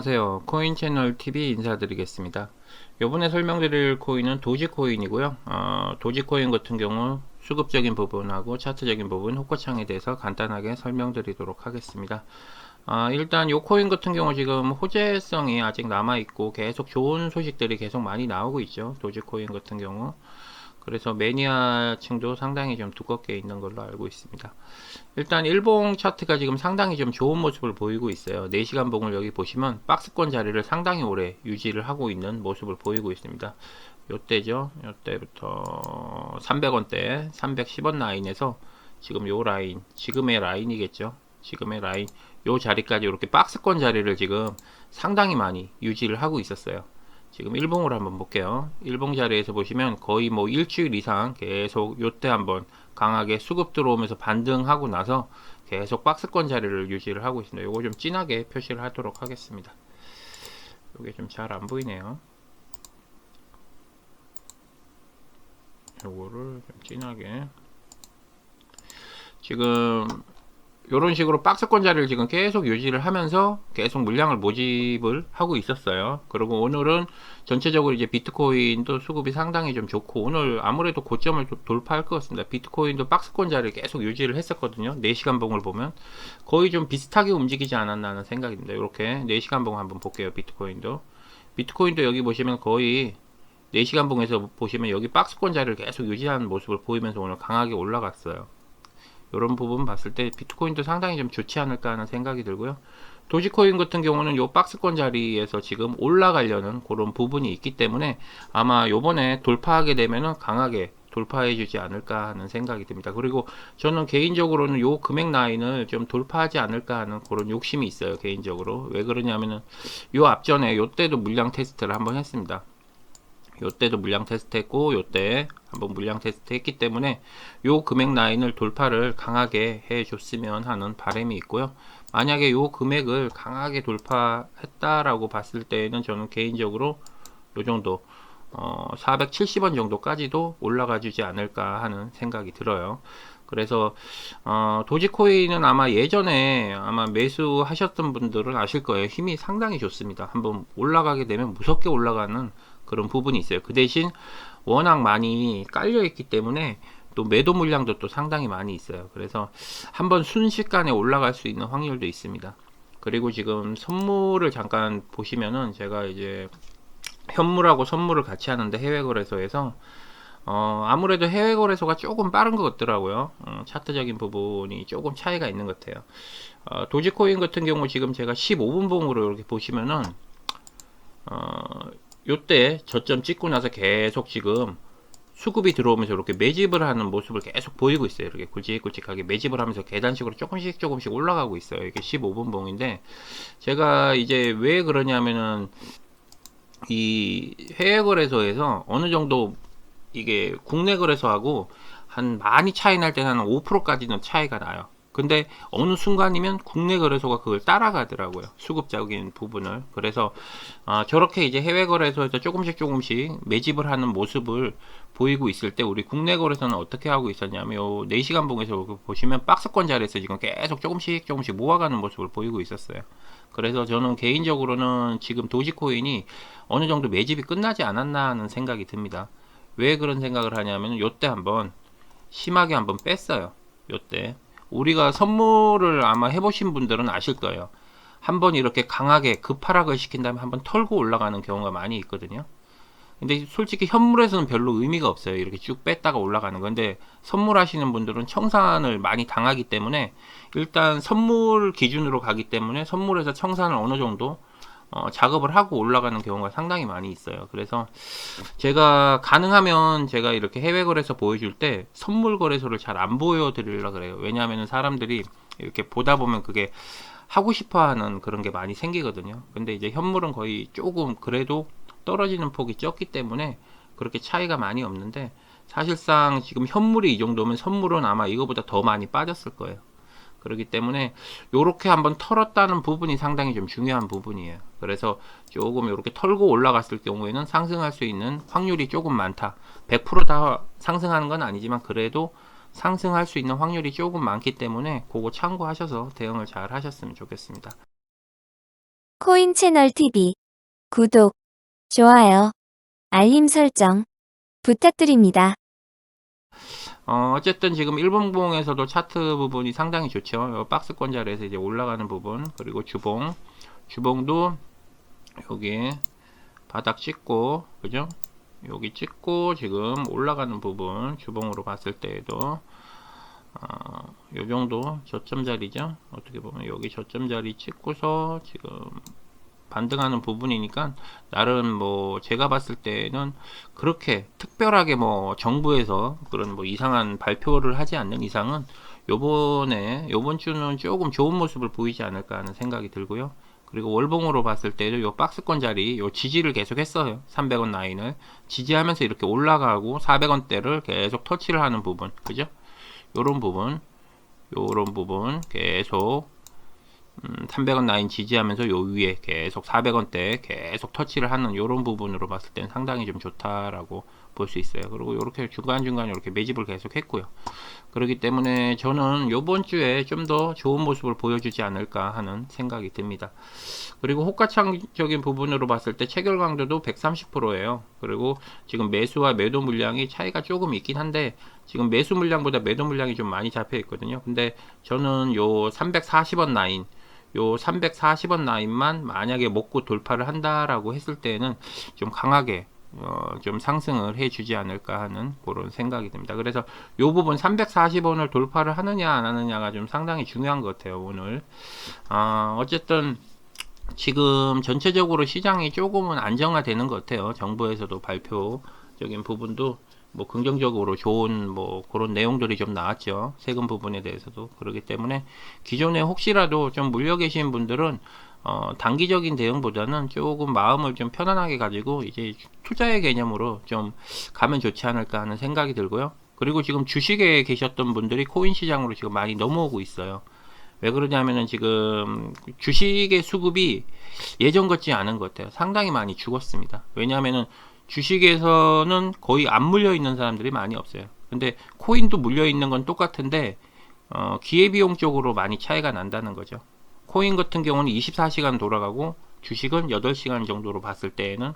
안녕하세요. 코인 채널 TV 인사드리겠습니다. 이번에 설명드릴 코인은 도지코인이고요. 어, 도지코인 같은 경우 수급적인 부분하고 차트적인 부분, 호가창에 대해서 간단하게 설명드리도록 하겠습니다. 아, 일단 이 코인 같은 경우 지금 호재성이 아직 남아있고 계속 좋은 소식들이 계속 많이 나오고 있죠. 도지코인 같은 경우. 그래서 매니아층도 상당히 좀 두껍게 있는 걸로 알고 있습니다. 일단 일봉 차트가 지금 상당히 좀 좋은 모습을 보이고 있어요. 4시간 봉을 여기 보시면 박스권 자리를 상당히 오래 유지를 하고 있는 모습을 보이고 있습니다. 요때죠. 요때부터 300원대, 310원 라인에서 지금 요 라인, 지금의 라인이겠죠. 지금의 라인, 요 자리까지 이렇게 박스권 자리를 지금 상당히 많이 유지를 하고 있었어요. 지금 일봉으로 한번 볼게요. 일봉 자리에서 보시면 거의 뭐 일주일 이상 계속 요때 한번 강하게 수급 들어오면서 반등하고 나서 계속 박스권 자리를 유지를 하고 있습니다. 요거 좀 진하게 표시를 하도록 하겠습니다. 요게 좀 잘 안 보이네요. 요거를 좀 진하게 지금 이런 식으로 박스권 자리를 지금 계속 유지를 하면서 계속 물량을 모집을 하고 있었어요. 그리고 오늘은 전체적으로 이제 비트코인도 수급이 상당히 좀 좋고 오늘 아무래도 고점을 좀 돌파할 것 같습니다. 비트코인도 박스권 자리를 계속 유지를 했었거든요. 4시간 봉을 보면 거의 좀 비슷하게 움직이지 않았나 하는 생각입니다. 이렇게 4시간 봉 한번 볼게요. 비트코인도 비트코인도 여기 보시면 거의 4시간 봉에서 보시면 여기 박스권 자리를 계속 유지하는 모습을 보이면서 오늘 강하게 올라갔어요. 이런 부분 봤을 때 비트코인도 상당히 좀 좋지 않을까 하는 생각이 들고요. 도지코인 같은 경우는 요 박스권 자리에서 지금 올라가려는 그런 부분이 있기 때문에 아마 요번에 돌파하게 되면은 강하게 돌파해 주지 않을까 하는 생각이 듭니다. 그리고 저는 개인적으로는 요 금액 라인을 좀 돌파하지 않을까 하는 그런 욕심이 있어요. 개인적으로. 왜 그러냐면은 요 앞전에 요 때도 물량 테스트를 한번 했습니다. 요때도 물량 테스트 했고 요때 한번 물량 테스트 했기 때문에 요 금액 라인을 돌파를 강하게 해 줬으면 하는 바람이 있고요. 만약에 요 금액을 강하게 돌파했다라고 봤을 때는 저는 개인적으로 요 정도 어 470원 정도까지도 올라가 주지 않을까 하는 생각이 들어요. 그래서 어, 도지코인은 아마 예전에 아마 매수하셨던 분들은 아실 거예요. 힘이 상당히 좋습니다. 한번 올라가게 되면 무섭게 올라가는 그런 부분이 있어요. 그 대신 워낙 많이 깔려 있기 때문에 또 매도 물량도 또 상당히 많이 있어요. 그래서 한번 순식간에 올라갈 수 있는 확률도 있습니다. 그리고 지금 선물을 잠깐 보시면은 제가 이제 현물하고 선물을 같이 하는데 해외 거래소에서 어, 아무래도 해외 거래소가 조금 빠른 것 같더라고요. 어, 차트적인 부분이 조금 차이가 있는 것 같아요. 어, 도지코인 같은 경우 지금 제가 15분 봉으로 이렇게 보시면은 어, 요때 저점 찍고 나서 계속 지금 수급이 들어오면서 이렇게 매집을 하는 모습을 계속 보이고 있어요. 이렇게 굵직굵직하게 매집을 하면서 계단식으로 조금씩 조금씩 올라가고 있어요. 이게 15분 봉인데 제가 이제 왜 그러냐면은 이 해외 거래소에서 어느 정도 이게 국내 거래소하고 한 많이 차이 날 때는 한 5%까지는 차이가 나요. 근데 어느 순간이면 국내 거래소가 그걸 따라가더라고요. 수급적인 부분을. 그래서 어, 저렇게 이제 해외 거래소에서 조금씩 조금씩 매집을 하는 모습을 보이고 있을 때 우리 국내 거래소는 어떻게 하고 있었냐면 요 4시간 봉에서 보시면 박스권 자리에서 지금 계속 조금씩 조금씩 모아가는 모습을 보이고 있었어요. 그래서 저는 개인적으로는 지금 도지코인이 어느 정도 매집이 끝나지 않았나 하는 생각이 듭니다. 왜 그런 생각을 하냐면 요때 한번 심하게 한번 뺐어요. 요때 우리가 선물을 아마 해보신 분들은 아실 거예요. 한번 이렇게 강하게 급하락을 시킨 다음에 한번 털고 올라가는 경우가 많이 있거든요. 근데 솔직히 현물에서는 별로 의미가 없어요. 이렇게 쭉 뺐다가 올라가는 건데 선물하시는 분들은 청산을 많이 당하기 때문에 일단 선물 기준으로 가기 때문에 선물에서 청산을 어느 정도 어, 작업을 하고 올라가는 경우가 상당히 많이 있어요. 그래서 제가 가능하면 제가 이렇게 해외 거래소 보여줄 때 선물 거래소를 잘 안 보여드리려 그래요. 왜냐하면 사람들이 이렇게 보다 보면 그게 하고 싶어 하는 그런 게 많이 생기거든요. 근데 이제 현물은 거의 조금 그래도 떨어지는 폭이 적기 때문에 그렇게 차이가 많이 없는데 사실상 지금 현물이 이 정도면 선물은 아마 이거보다 더 많이 빠졌을 거예요. 그렇기 때문에 이렇게 한번 털었다는 부분이 상당히 좀 중요한 부분이에요. 그래서 조금 이렇게 털고 올라갔을 경우에는 상승할 수 있는 확률이 조금 많다. 100%다 상승하는 건 아니지만 그래도 상승할 수 있는 확률이 조금 많기 때문에 그거 참고하셔서 대응을 잘 하셨으면 좋겠습니다. 코인 채널 TV 구독, 좋아요, 알림 설정 부탁드립니다. 어, 어쨌든 지금 일본봉에서도 차트 부분이 상당히 좋죠. 요 박스권 자리에서 이제 올라가는 부분, 그리고 주봉. 주봉도 여기 바닥 찍고, 그죠? 여기 찍고 지금 올라가는 부분, 주봉으로 봤을 때에도, 어, 요 정도 저점 자리죠. 어떻게 보면 여기 저점 자리 찍고서 지금 반등하는 부분이니까 나름 뭐 제가 봤을 때는 그렇게 특별하게 뭐 정부에서 그런 뭐 이상한 발표를 하지 않는 이상은 요번에 요번 주는 조금 좋은 모습을 보이지 않을까 하는 생각이 들고요. 그리고 월봉으로 봤을 때도 요 박스권 자리 요 지지를 계속 했어요. 300원 라인을 지지하면서 이렇게 올라가고 400원대를 계속 터치를 하는 부분. 그죠? 요런 부분. 요런 부분 계속 음, 300원 라인 지지하면서 요 위에 계속 400원대 계속 터치를 하는 요런 부분으로 봤을 때는 상당히 좀 좋다라고 볼 수 있어요. 그리고 이렇게 중간중간 이렇게 매집을 계속 했고요. 그렇기 때문에 저는 요번 주에 좀 더 좋은 모습을 보여주지 않을까 하는 생각이 듭니다. 그리고 호가창적인 부분으로 봤을 때 체결 강도도 130%예요. 그리고 지금 매수와 매도 물량이 차이가 조금 있긴 한데 지금 매수 물량보다 매도 물량이 좀 많이 잡혀 있거든요. 근데 저는 요 340원 라인 요 340원 라인만 만약에 먹고 돌파를 한다라고 했을 때는 좀 강하게 어, 좀 상승을 해주지 않을까 하는 그런 생각이 듭니다. 그래서 요 부분 340원을 돌파를 하느냐 안 하느냐가 좀 상당히 중요한 것 같아요. 오늘 아, 어쨌든 지금 전체적으로 시장이 조금은 안정화되는 것 같아요. 정부에서도 발표적인 부분도 뭐 긍정적으로 좋은 뭐 그런 내용들이 좀 나왔죠. 세금 부분에 대해서도 그렇기 때문에 기존에 혹시라도 좀 물려 계신 분들은 어, 단기적인 대응보다는 조금 마음을 좀 편안하게 가지고 이제 투자의 개념으로 좀 가면 좋지 않을까 하는 생각이 들고요. 그리고 지금 주식에 계셨던 분들이 코인 시장으로 지금 많이 넘어오고 있어요. 왜 그러냐면은 지금 주식의 수급이 예전 같지 않은 것 같아요. 상당히 많이 죽었습니다. 왜냐하면은 주식에서는 거의 안 물려 있는 사람들이 많이 없어요. 근데 코인도 물려 있는 건 똑같은데 어, 기회비용 쪽으로 많이 차이가 난다는 거죠. 코인 같은 경우는 24시간 돌아가고 주식은 8시간 정도로 봤을 때에는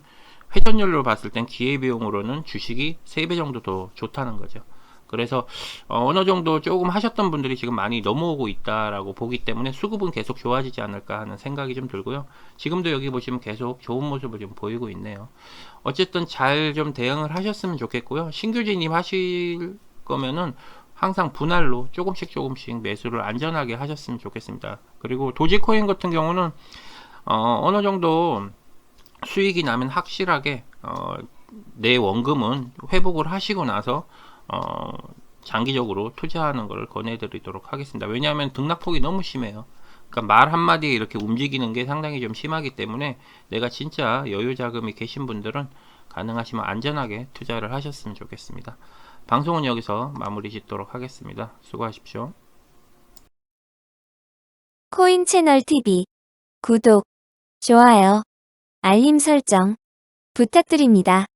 회전율로 봤을 땐 기회비용으로는 주식이 3배 정도 더 좋다는 거죠. 그래서 어, 어느 정도 조금 하셨던 분들이 지금 많이 넘어오고 있다라고 보기 때문에 수급은 계속 좋아지지 않을까 하는 생각이 좀 들고요. 지금도 여기 보시면 계속 좋은 모습을 좀 보이고 있네요. 어쨌든 잘 좀 대응을 하셨으면 좋겠고요. 신규 진입 하실 거면은 항상 분할로 조금씩 조금씩 매수를 안전하게 하셨으면 좋겠습니다. 그리고 도지코인 같은 경우는 어, 어느 정도 수익이 나면 확실하게 어, 내 원금은 회복을 하시고 나서 어, 장기적으로 투자하는 것을 권해드리도록 하겠습니다. 왜냐하면 등락폭이 너무 심해요. 그러니까 말 한마디에 이렇게 움직이는 게 상당히 좀 심하기 때문에 내가 진짜 여유 자금이 계신 분들은 가능하시면 안전하게 투자를 하셨으면 좋겠습니다. 방송은 여기서 마무리 짓도록 하겠습니다. 수고하십시오. 코인 채널 TV 구독, 좋아요, 알림 설정 부탁드립니다.